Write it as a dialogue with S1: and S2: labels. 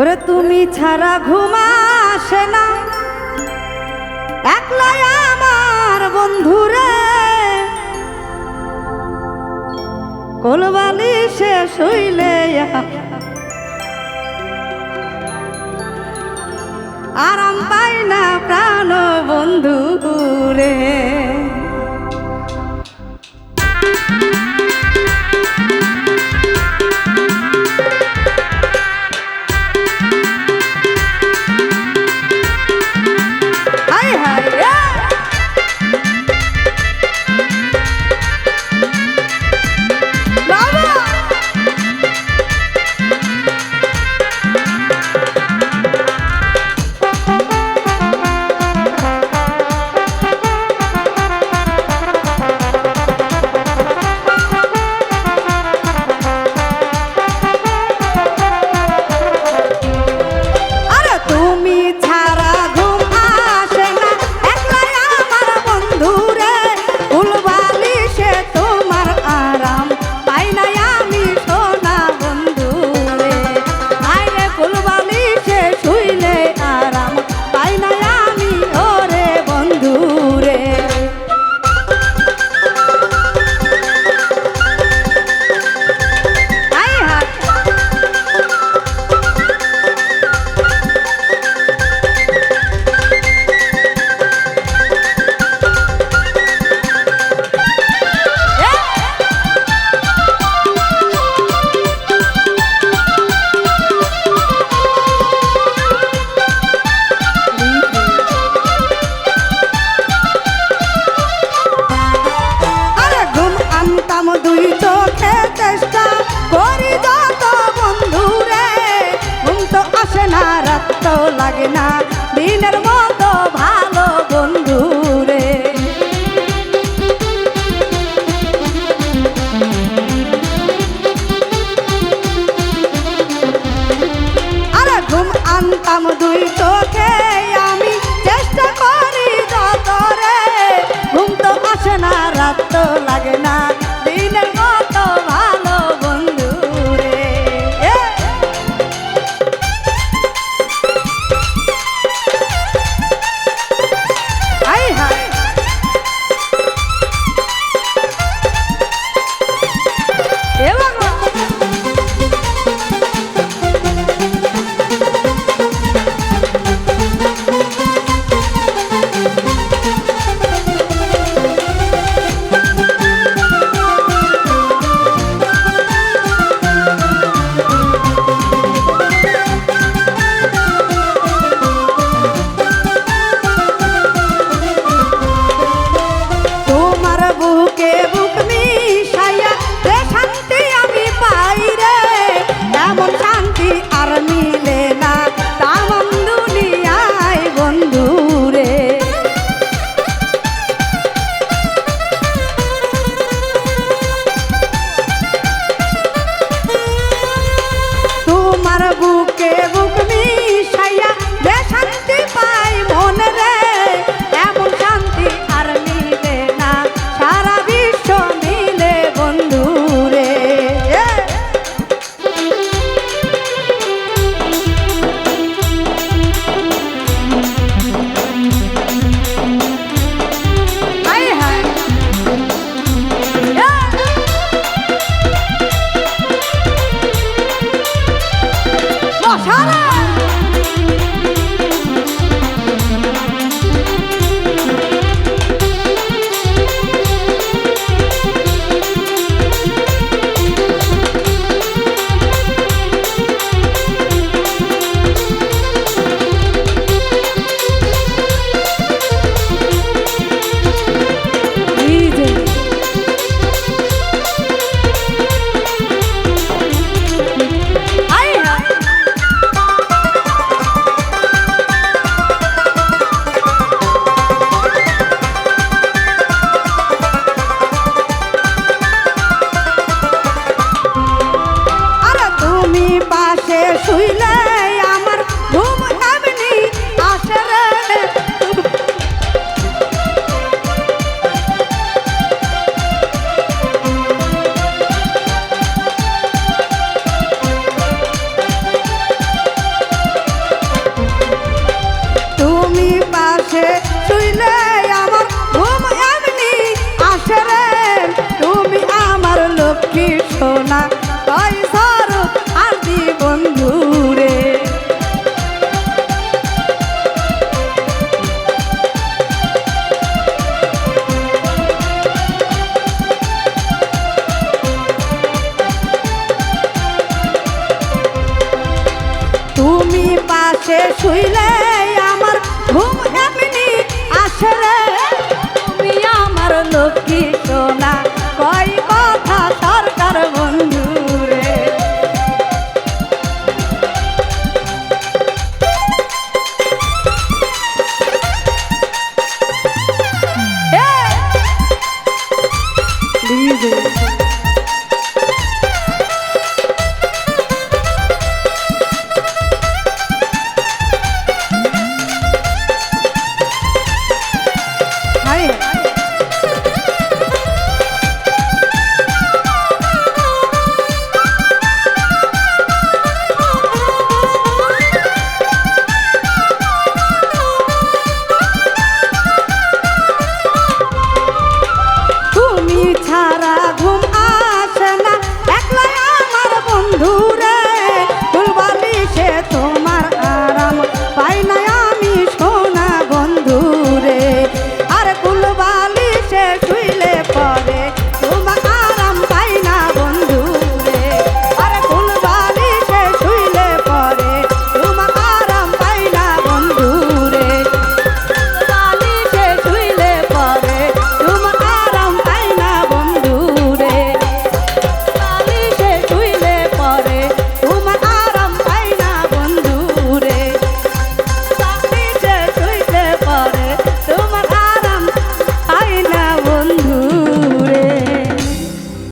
S1: ওরে তুমি ছাড়া ঘুমাসে না। একলাই আমার বন্ধুরে কোলবালি শেষ হইলে আরাম পাই না প্রাণ বন্ধু রে। লাগে শুইলে